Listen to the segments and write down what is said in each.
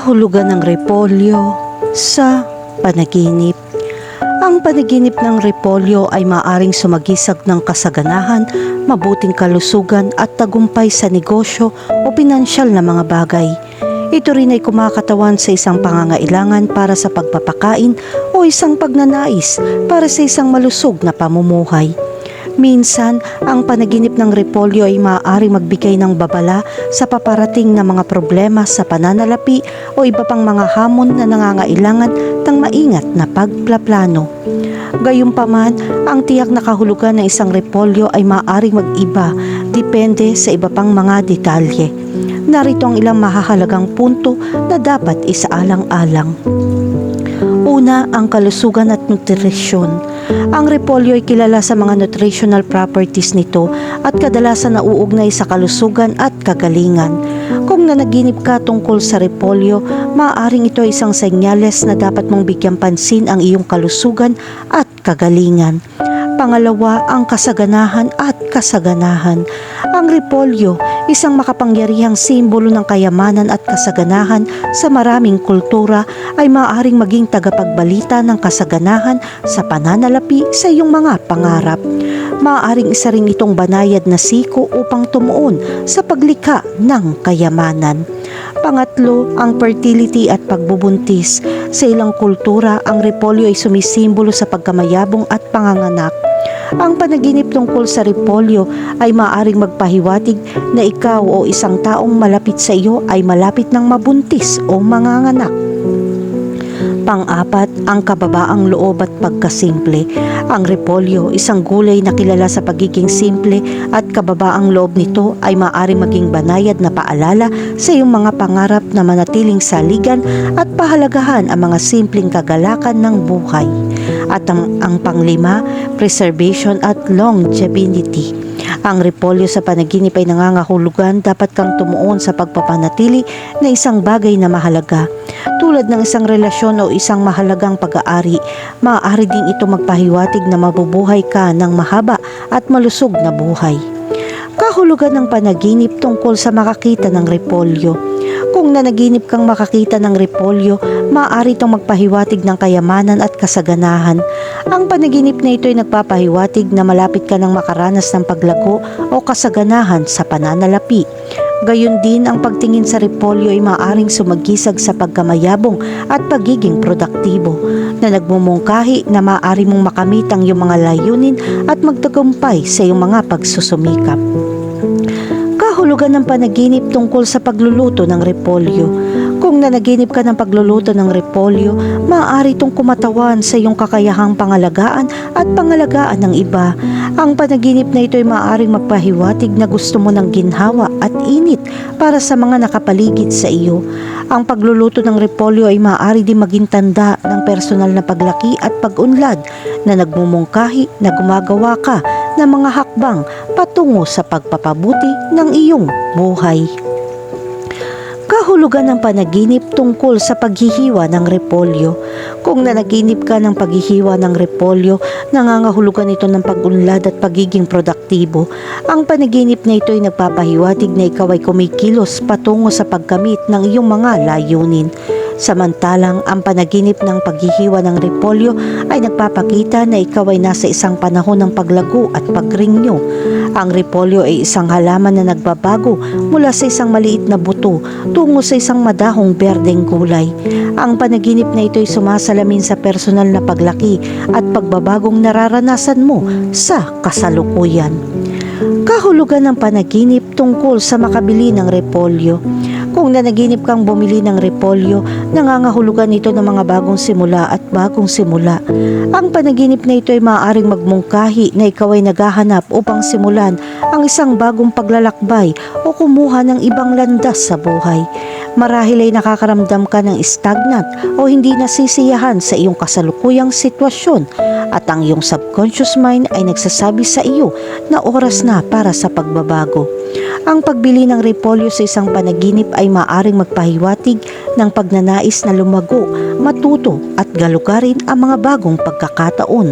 Kahulugan ng repolyo sa panaginip. Ang panaginip ng repolyo ay maaring sumagisag ng kasaganahan, mabuting kalusugan at tagumpay sa negosyo o pinansyal na mga bagay. Ito rin ay kumakatawan sa isang pangangailangan para sa pagpapakain o isang pagnanais para sa isang malusog na pamumuhay. Minsan, ang panaginip ng repolyo ay maaari magbigay ng babala sa paparating na mga problema sa pananalapi o iba pang mga hamon na nangangailangan ng maingat na pagplaplano. Gayunpaman, ang tiyak na kahulugan ng isang repolyo ay maaaring mag-iba depende sa iba pang mga detalye. Narito ang ilang mahahalagang punto na dapat isaalang-alang. Una, ang kalusugan at nutrisyon. Ang repolyo ay kilala sa mga nutritional properties nito at kadalasan nauugnay sa kalusugan at kagalingan. Kung nanaginip ka tungkol sa repolyo, maaaring ito ay isang senyales na dapat mong bigyan pansin ang iyong kalusugan at kagalingan. Pangalawa, ang kasaganahan at kasaganahan. Ang repolyo, isang makapangyarihang simbolo ng kayamanan at kasaganahan sa maraming kultura ay maaaring maging tagapagbalita ng kasaganahan sa pananalapi sa iyong mga pangarap. Maaaring isa rin itong banayad na siko upang tumuon sa paglikha ng kayamanan. Pangatlo, ang fertility at pagbubuntis. Sa ilang kultura, ang repolyo ay sumisimbolo sa pagkamayabong at panganganak. Ang panaginip tungkol sa repolyo ay maaaring magpahiwatig na ikaw o isang taong malapit sa iyo ay malapit ng mabuntis o manganganak. Pang-apat, ang kababaang loob at pagkasimple. Ang repolyo, isang gulay na kilala sa pagiging simple at kababaang loob nito ay maaari maging banayad na paalala sa iyong mga pangarap na manatiling saligan at pahalagahan ang mga simpleng kagalakan ng buhay. At ang, ang panglima, preservation at longevity. Ang repolyo sa panaginip ay nangangahulugan dapat kang tumuon sa pagpapanatili na isang bagay na mahalaga. Tulad ng isang relasyon o isang mahalagang pag-aari, maaari din ito magpahiwatig na mabubuhay ka ng mahaba at malusog na buhay. Kahulugan ng panaginip tungkol sa makakita ng repolyo. Kung nanaginip kang makakita ng repolyo, maaari itong magpahiwatig ng kayamanan at kasaganahan. Ang panaginip na ito ay nagpapahiwatig na malapit ka ng makaranas ng paglago o kasaganahan sa pananalapi. Gayon din ang pagtingin sa repolyo ay maaaring sumagisag sa pagkamayabong at pagiging produktibo na nagmumungkahi na maaari mong makamit ang iyong mga layunin at magtagumpay sa iyong mga pagsusumikap. Kahulugan ng panaginip tungkol sa pagluluto ng repolyo. Kung nanaginip ka ng pagluluto ng repolyo, maaari itong kumatawan sa iyong kakayahang pangalagaan at pangalagaan ng iba. Ang panaginip na ito ay maaaring magpahiwatig na gusto mo ng ginhawa at init para sa mga nakapaligid sa iyo. Ang pagluluto ng repolyo ay maaari din maging tanda ng personal na paglaki at pag-unlad na nagmumungkahi na gumagawa ka ng mga hakbang patungo sa pagpapabuti ng iyong buhay. Kahulugan ng panaginip tungkol sa paghihiwa ng repolyo. Kung nanaginip ka ng paghihiwa ng repolyo, nangangahulugan ito ng pag-unlad at pagiging produktibo. Ang panaginip na ito ay nagpapahiwatig na ikaw ay kumikilos patungo sa pagkamit ng iyong mga layunin. Samantalang ang panaginip ng paghihiwa ng repolyo ay nagpapakita na ikaw ay nasa isang panahon ng paglago at pagringyo. Ang repolyo ay isang halaman na nagbabago mula sa isang maliit na buto tungo sa isang madahong berdeng gulay. Ang panaginip na ito ay sumasalamin sa personal na paglaki at pagbabagong nararanasan mo sa kasalukuyan. Kahulugan ng panaginip tungkol sa makabili ng repolyo. Kung nanaginip kang bumili ng repolyo, nangangahulugan ito ng mga bagong simula at bagong simula. Ang panaginip na ito ay maaaring magmungkahi na ikaw ay naghahanap upang simulan ang isang bagong paglalakbay o kumuha ng ibang landas sa buhay. Marahil ay nakakaramdam ka ng stagnant o hindi nasisiyahan sa iyong kasalukuyang sitwasyon at ang iyong subconscious mind ay nagsasabi sa iyo na oras na para sa pagbabago. Ang pagbili ng repolyo sa isang panaginip ay maaring magpahiwatig ng pagnanais na lumago, matuto at galugarin ang mga bagong pagkakataon.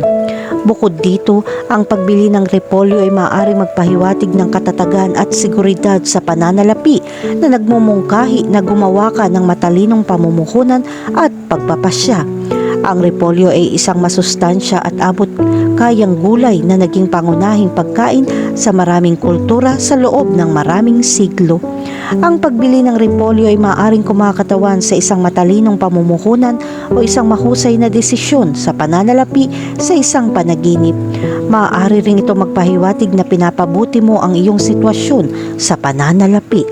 Bukod dito, ang pagbili ng repolyo ay maaaring magpahiwatig ng katatagan at seguridad sa pananalapi na nagmumungkahi na gumawa ka ng matalinong pamumuhunan at pagpapasya. Ang repolyo ay isang masustansya at abot kayang gulay na naging pangunahing pagkain sa maraming kultura sa loob ng maraming siglo. Ang pagbili ng repolyo ay maaaring kumakatawan sa isang matalinong pamumuhunan o isang mahusay na desisyon sa pananalapi sa isang panaginip. Maaari ring ito magpahiwatig na pinapabuti mo ang iyong sitwasyon sa pananalapi.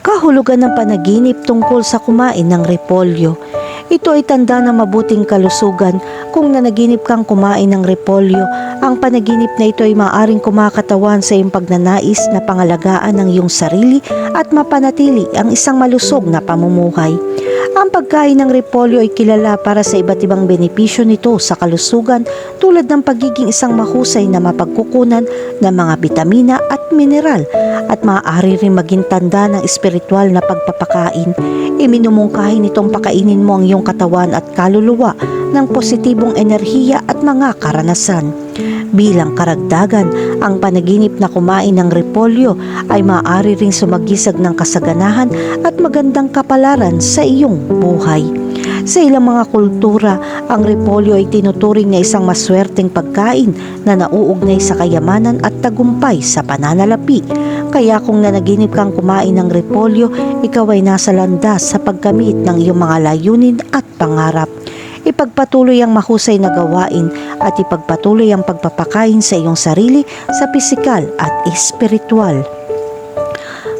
Kahulugan ng panaginip tungkol sa kumain ng repolyo. Ito ay tanda ng mabuting kalusugan kung nanaginip kang kumain ng repolyo. Ang panaginip na ito ay maaaring kumakatawan sa iyong pagnanais na pangalagaan ng iyong sarili at mapanatili ang isang malusog na pamumuhay. Ang pagkain ng repolyo ay kilala para sa iba't ibang benepisyo nito sa kalusugan tulad ng pagiging isang mahusay na mapagkukunan ng mga bitamina at mineral at maaari rin maging tanda ng espiritual na pagpapakain. Iminumungkahi nitong pakainin mo ang iyong katawan at kaluluwa ng positibong enerhiya at mga karanasan. Bilang karagdagan, ang panaginip na kumain ng repolyo ay maaari ring sumagisag ng kasaganahan at magandang kapalaran sa iyong buhay. Sa ilang mga kultura, ang repolyo ay tinuturing na isang maswerteng pagkain na nauugnay sa kayamanan at tagumpay sa pananalapi. Kaya kung nanaginip kang kumain ng repolyo, ikaw ay nasa landas sa pagkamit ng iyong mga layunin at pangarap. Ipagpatuloy ang mahusay na gawain at ipagpatuloy ang pagpapakain sa iyong sarili sa pisikal at espiritual.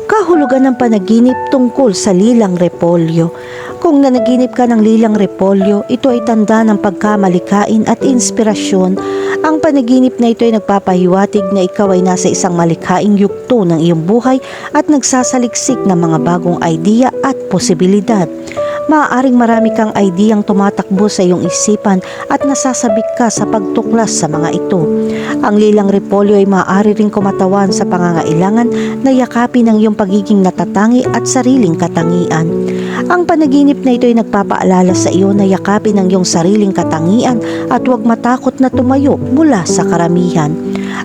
Kahulugan ng panaginip tungkol sa lilang repolyo. Kung nanaginip ka ng lilang repolyo, ito ay tanda ng pagkamalikain at inspirasyon. Ang panaginip na ito ay nagpapahiwatig na ikaw ay nasa isang malikhaing yugto ng iyong buhay at nagsasaliksik ng mga bagong idea at posibilidad. Maaaring marami kang ideyang tumatakbo sa iyong isipan at nasasabik ka sa pagtuklas sa mga ito. Ang lilang repolyo ay maaari ring kumatawan sa pangangailangan na yakapin ang iyong pagiging natatangi at sariling katangian. Ang panaginip na ito ay nagpapaalala sa iyo na yakapin ang iyong sariling katangian at huwag matakot na tumayo mula sa karamihan.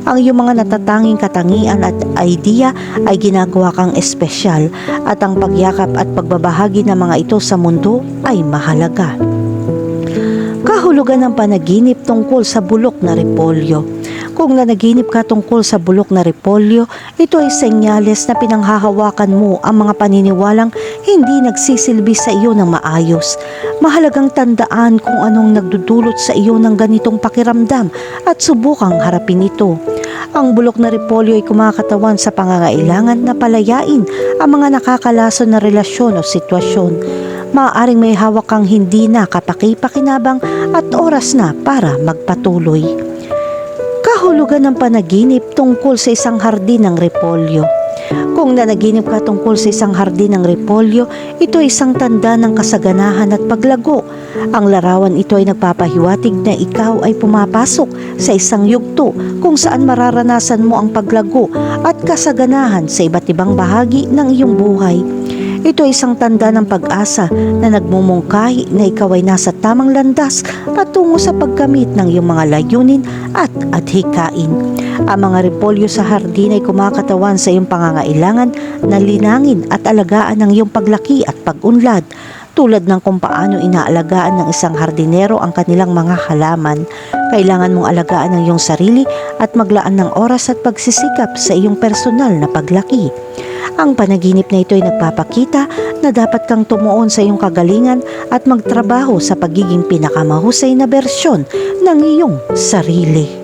Ang iyong mga natatanging katangian at idea ay ginagawa kang espesyal at ang pagyakap at pagbabahagi ng mga ito sa mundo ay mahalaga. Kahulugan ng panaginip tungkol sa bulok na repolyo. Kung nanaginip ka tungkol sa bulok na repolyo, ito ay senyales na pinanghahawakan mo ang mga paniniwalang hindi nagsisilbi sa iyo ng maayos. Mahalagang tandaan kung anong nagdudulot sa iyo ng ganitong pakiramdam at subukang harapin ito. Ang bulok na repolyo ay kumakatawan sa pangangailangan na palayain ang mga nakakalason na relasyon o sitwasyon. Maaaring may hawak kang hindi na kapaki-pakinabang at oras na para magpatuloy. Kahulugan ng panaginip tungkol sa isang hardin ng repolyo. Kung nanaginip ka tungkol sa isang hardin ng repolyo, ito ay isang tanda ng kasaganahan at paglago. Ang larawan ito ay nagpapahiwatig na ikaw ay pumapasok sa isang yugto kung saan mararanasan mo ang paglago at kasaganahan sa iba't ibang bahagi ng iyong buhay. Ito ay isang tanda ng pag-asa na nagmumungkahi na ikaw ay nasa tamang landas patungo sa pagkamit ng iyong mga layunin at adhikain. Ang mga repolyo sa hardin ay kumakatawan sa iyong pangangailangan na linangin at alagaan ng iyong paglaki at pag-unlad tulad ng kung paano inaalagaan ng isang hardinero ang kanilang mga halaman. Kailangan mong alagaan ang iyong sarili at maglaan ng oras at pagsisikap sa iyong personal na paglaki. Ang panaginip na ito ay nagpapakita na dapat kang tumuon sa iyong kagalingan at magtrabaho sa pagiging pinakamahusay na bersyon ng iyong sarili.